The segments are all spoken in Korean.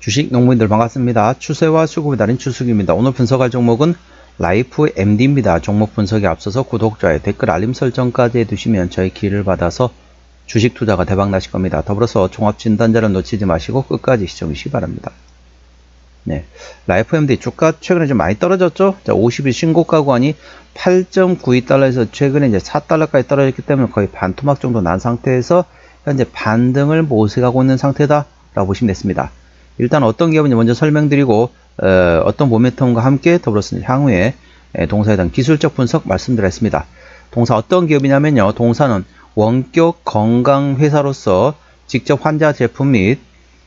주식 농부인들 반갑습니다. 추세와 수급에 달인 추수기입니다. 오늘 분석할 종목은 라이프 MD입니다. 종목 분석에 앞서서 구독자의 댓글 알림 설정까지 해두시면 저희 기회를 받아서 주식 투자가 대박 나실 겁니다. 더불어서 종합 진단자를 놓치지 마시고 끝까지 시청해 주시기 바랍니다. 네. 라이프 MD 주가 최근에 좀 많이 떨어졌죠? 자, 50일 신고가 구간이 8.92달러에서 최근에 이제 4달러까지 떨어졌기 때문에 거의 반토막 정도 난 상태에서 현재 반등을 모색하고 있는 상태다라고 보시면 됐습니다. 일단 어떤 기업인지 먼저 설명드리고 어, 떤 모멘텀과 함께 더불어서 향후에 에, 동사에 대한 기술적 분석 말씀드렸습니다. 동사 어떤 기업이냐면요. 동사는 원격 건강 회사로서 직접 환자 제품 및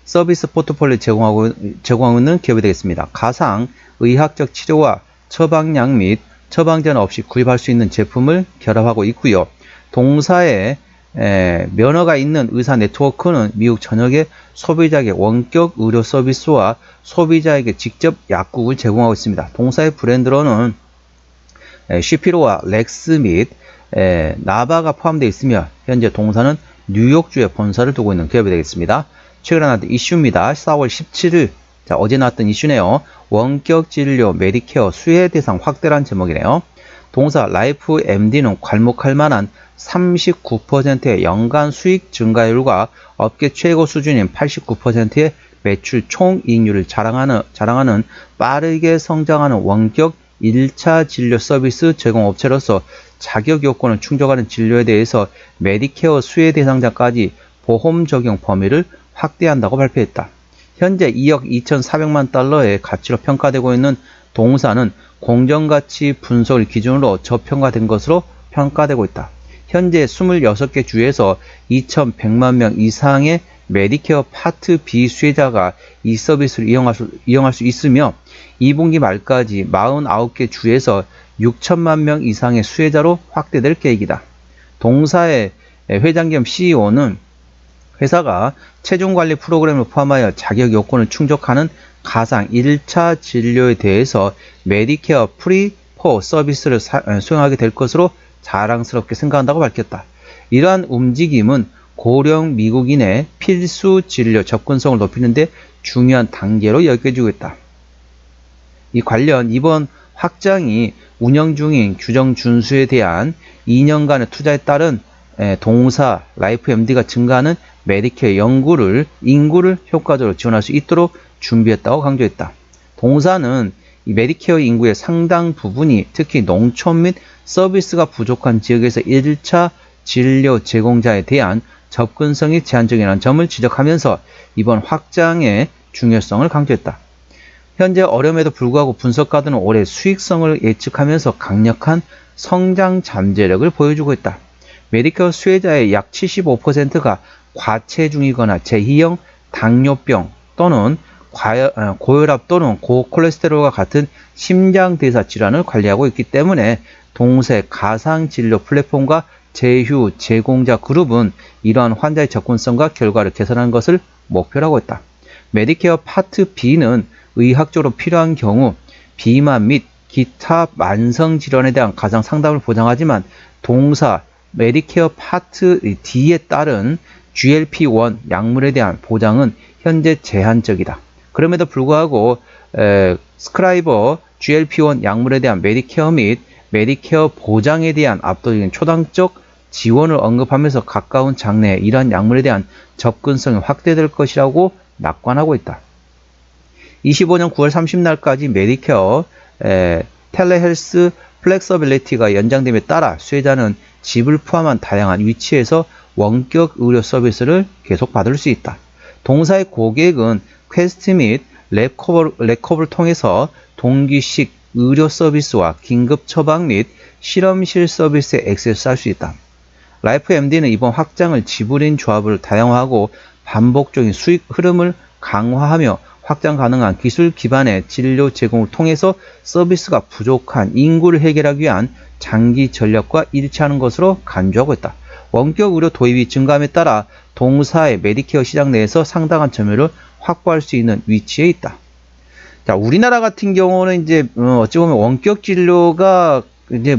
서비스 포트폴리오 제공하고, 제공하고 있는 기업이 되겠습니다. 가상 의학적 치료와 처방약 및 처방전 없이 구입할 수 있는 제품을 결합하고 있고요. 동사의 에, 면허가 있는 의사 네트워크는 미국 전역의 소비자에게 원격 의료 서비스와 소비자에게 직접 약국을 제공하고 있습니다. 동사의 브랜드로는 에, 쉬피로와 렉스 및 에, 나바가 포함되어 있으며 현재 동사는 뉴욕주에 본사를 두고 있는 기업이 되겠습니다. 최근에 나왔던 이슈입니다. 4월 17일 자, 어제 나왔던 이슈네요. 원격 진료 메디케어 수혜 대상 확대란 제목이네요. 동사 라이프 MD는 괄목할 만한 39%의 연간 수익 증가율과 업계 최고 수준인 89%의 매출 총이익률을 자랑하는, 자랑하는 빠르게 성장하는 원격 1차 진료 서비스 제공 업체로서 자격 요건을 충족하는 진료에 대해서 메디케어 수혜 대상자까지 보험 적용 범위를 확대한다고 발표했다. 현재 2억 2,400만 달러의 가치로 평가되고 있는 동사는 공정가치 분석을 기준으로 저평가된 것으로 평가되고 있다. 현재 26개 주에서 2,100만 명 이상의 메디케어 파트 B 수혜자가 이 서비스를 이용할 수, 이용할 수 있으며 2분기 말까지 49개 주에서 6천만 명 이상의 수혜자로 확대될 계획이다. 동사의 회장 겸 CEO는 회사가 체중 관리 프로그램을 포함하여 자격 요건을 충족하는 가상 1차 진료에 대해서 메디케어 프리 포 서비스를 사, 수행하게 될 것으로 자랑스럽게 생각한다고 밝혔다. 이러한 움직임은 고령 미국인의 필수 진료 접근성을 높이는 데 중요한 단계로 여겨지고 있다. 이 관련 이번 확장이 운영 중인 규정 준수에 대한 2년간의 투자에 따른 동사 라이프 MD가 증가하는 메디케어 연구를 인구를 효과적으로 지원할 수 있도록 준비했다고 강조했다. 동사는 이 메디케어 인구의 상당 부분이 특히 농촌 및 서비스가 부족한 지역에서 1차 진료 제공자에 대한 접근성이 제한적이라는 점을 지적하면서 이번 확장의 중요성을 강조했다. 현재 어려움에도 불구하고 분석가들은 올해 수익성을 예측하면서 강력한 성장 잠재력을 보여주고 있다. 메디컬 수혜자의 약 75%가 과체중이거나 제2형 당뇨병 또는 어, 고혈압 또는 고콜레스테롤과 같은 심장대사 질환을 관리하고 있기 때문에 동세 가상진료 플랫폼과 제휴 제공자 그룹은 이러한 환자의 접근성과 결과를 개선하는 것을 목표로 하고 있다. 메디케어 파트 B는 의학적으로 필요한 경우 비만 및 기타 만성 질환에 대한 가상 상담을 보장하지만 동사 메디케어 파트 D에 따른 GLP-1 약물에 대한 보장은 현재 제한적이다. 그럼에도 불구하고 에, 스크라이버 GLP-1 약물에 대한 메디케어 및 메디케어 보장에 대한 압도적인 초당적 지원을 언급하면서 가까운 장래에 이러한 약물에 대한 접근성이 확대될 것이라고 낙관하고 있다. 25년 9월 30날까지 메디케어 에, 텔레헬스 플렉서빌리티가 연장됨에 따라 수혜자는 집을 포함한 다양한 위치에서 원격 의료 서비스를 계속 받을 수 있다. 동사의 고객은 퀘스트 및 랩커버, 랩커버를 통해서 동기식 의료 서비스와 긴급 처방 및 실험실 서비스에 액세스할 수 있다. 라이프 MD는 이번 확장을 지불인 조합을 다양화하고 반복적인 수익 흐름을 강화하며 확장 가능한 기술 기반의 진료 제공을 통해서 서비스가 부족한 인구를 해결하기 위한 장기 전략과 일치하는 것으로 간주하고 있다. 원격 의료 도입이 증가함에 따라 동사의 메디케어 시장 내에서 상당한 점유율을 확보할 수 있는 위치에 있다. 자, 우리나라 같은 경우는 이제 어, 어찌 보면 원격 진료가 이제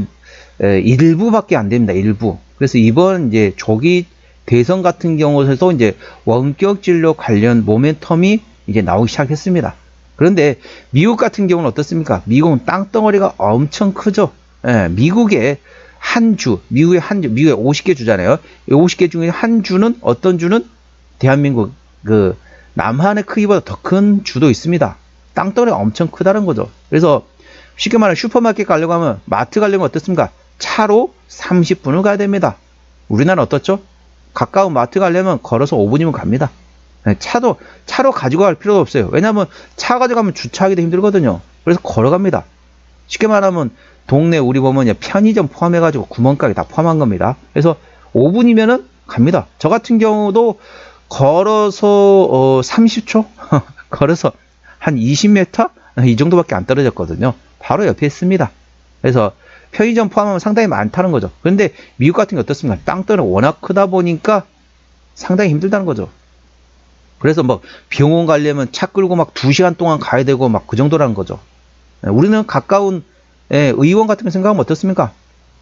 일부밖에 안 됩니다. 일부. 그래서 이번 이제 조기 대선 같은 경우에도 이제 원격 진료 관련 모멘텀이 이제 나오기 시작했습니다. 그런데 미국 같은 경우는 어떻습니까? 미국은 땅덩어리가 엄청 크죠. 예, 미국의 한 주, 미국의 한 주, 미국에 50개 주잖아요. 이 50개 중에 한 주는 어떤 주는 대한민국 그 남한의 크기보다 더 큰 주도 있습니다. 땅덩어리가 엄청 크다는 거죠. 그래서 쉽게 말하면 슈퍼마켓 가려고 하면 마트 가려면 어떻습니까? 차로 30분을 가야 됩니다. 우리나라는 어떻죠? 가까운 마트 가려면 걸어서 5분이면 갑니다. 네, 차도 차로 가지고 갈 필요도 없어요. 왜냐하면 차 가져가면 주차하기도 힘들거든요. 그래서 걸어갑니다. 쉽게 말하면 동네 우리 보면 편의점 포함해가지고 구멍가게 다 포함한 겁니다. 그래서 5분이면은 갑니다. 저 같은 경우도 걸어서 어 30초 걸어서 한 20m 이 정도밖에 안 떨어졌거든요. 바로 옆에 있습니다. 그래서 편의점 포함하면 상당히 많다는 거죠. 그런데 미국 같은 게 어떻습니까? 땅덩어리 워낙 크다 보니까 상당히 힘들다는 거죠. 그래서 뭐 병원 가려면 차 끌고 막 2시간 동안 가야 되고 막 그 정도라는 거죠. 예, 우리는 가까운 예, 의원 같은 거 생각하면 어떻습니까?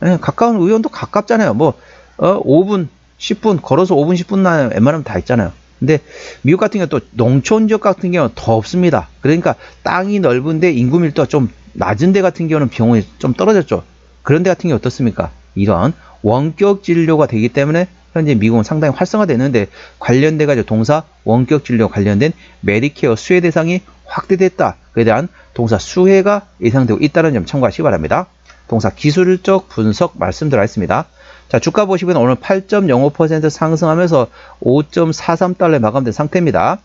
예, 가까운 의원도 가깝잖아요. 뭐 어, 5분, 10분 걸어서 5분, 10분 나 웬만하면 다 있잖아요. 근데 미국 같은 경우 또 농촌 지역 같은 경우는 더 없습니다. 그러니까 땅이 넓은데 인구 밀도가 좀 낮은 데 같은 경우는 병원이 좀 떨어졌죠. 그런 데 같은 경우 어떻습니까? 이런 원격 진료가 되기 때문에 현재 미국은 상당히 활성화되는데 관련돼 가지고 동사 원격 진료 관련된 메디케어 수혜 대상이 확대됐다. 그에 대한 동사 수혜가 예상되고 있다는 점 참고하시기 바랍니다. 동사 기술적 분석 말씀드렸습니다. 자, 주가 보시면 오늘 8.05% 상승하면서 5.43달러에 마감된 상태입니다.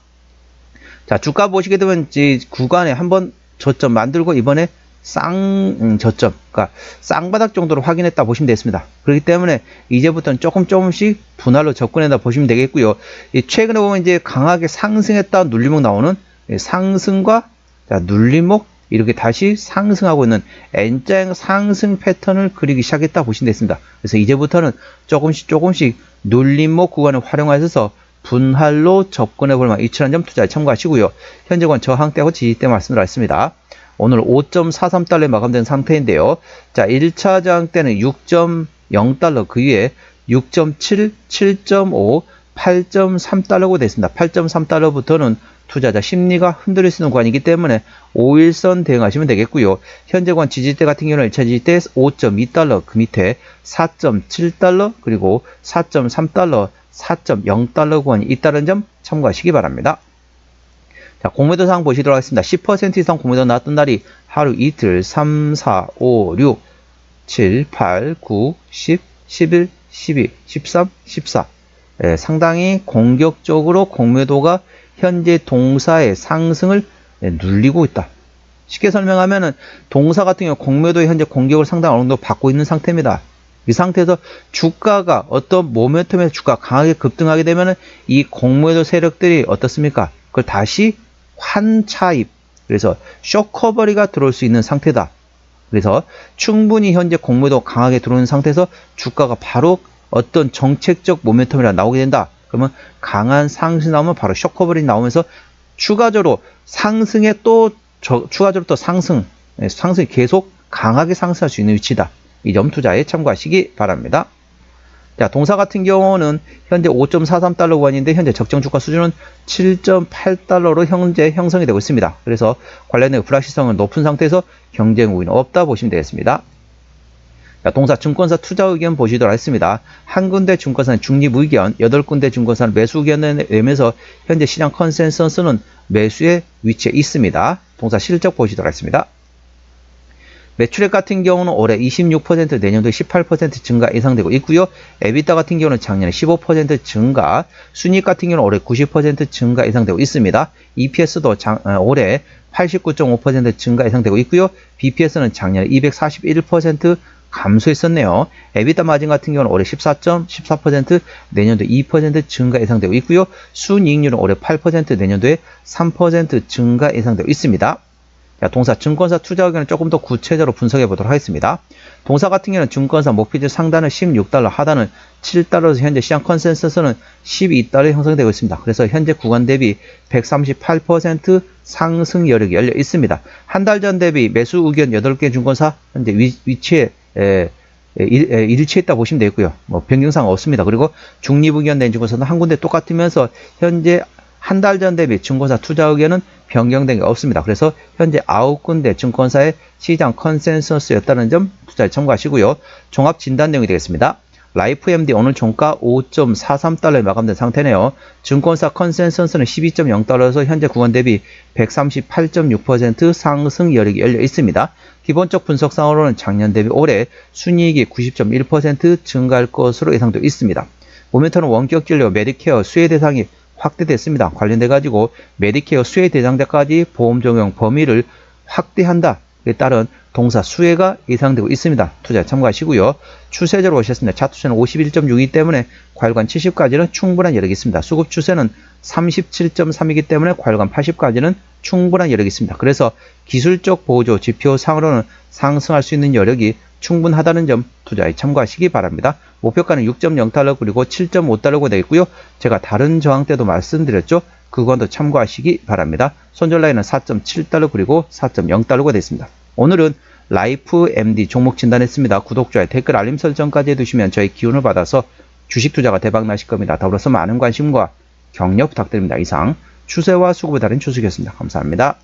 자, 주가 보시게 되면 이 구간에 한번 저점 만들고 이번에 쌍 음, 저점, 그러니까 쌍바닥 정도로 확인했다 보시면 되겠습니다. 그렇기 때문에 이제부터는 조금 조금씩 분할로 접근해다 보시면 되겠고요. 이 최근에 보면 이제 강하게 상승했다 눌림목 나오는 이 상승과 자, 눌림목 이렇게 다시 상승하고 있는 N자형 상승 패턴을 그리기 시작했다 보시면 되겠습니다. 그래서 이제부터는 조금씩 조금씩 눌림목 구간을 활용하셔서 분할로 접근해 볼 만한 이치한 점 투자에 참고하시고요. 현재권 저항대하고 지지대 말씀드렸습니다. 오늘 5.43달러에 마감된 상태인데요. 자, 1차 저항 때는 6.0달러 그 위에 6.7, 7.5, 8.3달러고 됐습니다. 8.3달러부터는 투자자 심리가 흔들릴 수 있는 구간이기 때문에 5일선 대응하시면 되겠고요. 현재권 지지대 같은 경우는 1차 지지대 5.2달러 그 밑에 4.7달러 그리고 4.3달러 4.0달러 구간이 있다는 점 참고하시기 바랍니다. 자, 공매도 상황 보시도록 하겠습니다. 10% 이상 공매도 나왔던 날이 하루 이틀 3, 4, 5, 6, 7, 8, 9, 10, 11, 12, 13, 14. 예, 상당히 공격적으로 공매도가 현재 동사의 상승을 예, 눌리고 있다. 쉽게 설명하면은 동사 같은 경우 공매도에 현재 공격을 상당히 어느 정도 받고 있는 상태입니다. 이 상태에서 주가가 어떤 모멘텀에서 주가가 강하게 급등하게 되면은 이 공매도 세력들이 어떻습니까? 그걸 다시 환차입 그래서 쇼커버리가 들어올 수 있는 상태다. 그래서 충분히 현재 공매도 강하게 들어오는 상태에서 주가가 바로 어떤 정책적 모멘텀이라 나오게 된다. 그러면 강한 상승 나오면 바로 쇼커버리 나오면서 추가적으로 상승에 또 저, 추가적으로 또 상승 예, 상승이 계속 강하게 상승할 수 있는 위치다. 이 점 투자에 참고하시기 바랍니다. 자, 동사 같은 경우는 현재 5.43달러 구간인데 현재 적정 주가 수준은 7.8달러로 현재 형성이 되고 있습니다. 그래서 관련된 불확실성은 높은 상태에서 경쟁 우위는 없다 보시면 되겠습니다. 자, 동사 증권사 투자 의견 보시도록 하겠습니다. 한 군데 증권사는 중립 의견, 여덟 군데 증권사는 매수 의견을 내면서 현재 시장 컨센서스는 매수의 위치에 있습니다. 동사 실적 보시도록 하겠습니다. 매출액 같은 경우는 올해 26% 내년도에 18% 증가 예상되고 있고요. 에비타 같은 경우는 작년에 15% 증가, 순이익 같은 경우는 올해 90% 증가 예상되고 있습니다. EPS도 장, 어, 올해 89.5% 증가 예상되고 있고요. BPS는 작년에 241% 감소했었네요. 에비타 마진 같은 경우는 올해 14.14% 내년도 2% 증가 예상되고 있고요. 순이익률은 올해 8% 내년도에 3% 증가 예상되고 있습니다. 자, 동사 증권사 투자 의견을 조금 더 구체적으로 분석해 보도록 하겠습니다. 동사 같은 경우는 증권사 목표지 상단은 16달러, 하단은 7달러에서 현재 시장 컨센서스는 12달러에 형성되고 있습니다. 그래서 현재 구간 대비 138% 상승 여력이 열려 있습니다. 한 달 전 대비 매수 의견 8개 증권사 현재 위, 위치에 에, 일, 에, 일 치했다 보시면 되고요. 뭐 변경사항 없습니다. 그리고 중립 의견 낸 증권사는 한 군데 똑같으면서 현재 한 달 전 대비 증권사 투자 의견은 변경된 게 없습니다. 그래서 현재 9군데 증권사의 시장 컨센서스였다는 점 투자에 참고하시고요. 종합 진단 내용이 되겠습니다. 라이프 MD 오늘 종가 5.43달러에 마감된 상태네요. 증권사 컨센서스는 12.0달러에서 현재 구간 대비 138.6% 상승 여력이 열려 있습니다. 기본적 분석상으로는 작년 대비 올해 순이익이 90.1% 증가할 것으로 예상되고 있습니다. 모멘터는 원격 진료, 메디케어 수혜 대상이 확대됐습니다. 관련돼 가지고 메디케어 수혜 대상자까지 보험 적용 범위를 확대한다. 에 따른 동사 수혜가 예상되고 있습니다. 투자에 참고하시고요. 추세적으로 오셨습니다. 차트수는 51.62 때문에 과일관 70까지는 충분한 여력이 있습니다. 수급 추세는 37.3이기 때문에 과일관 80까지는 충분한 여력이 있습니다. 그래서 기술적 보조 지표 상으로는 상승할 수 있는 여력이 충분하다는 점 투자에 참고하시기 바랍니다. 목표가는 6.0달러 그리고 7.5달러가 되겠고요. 제가 다른 저항 때도 말씀드렸죠. 그건도 참고하시기 바랍니다. 손절 라인은 4.7달러 그리고 4.0달러가 됐습니다. 오늘은 라이프 MD 종목 진단했습니다. 구독자의 댓글 알림 설정까지 해두시면 저희 기운을 받아서 주식 투자가 대박 나실 겁니다. 더불어서 많은 관심과 격려 부탁드립니다. 이상 추세와 수급에 다른 추석이었습니다. 감사합니다.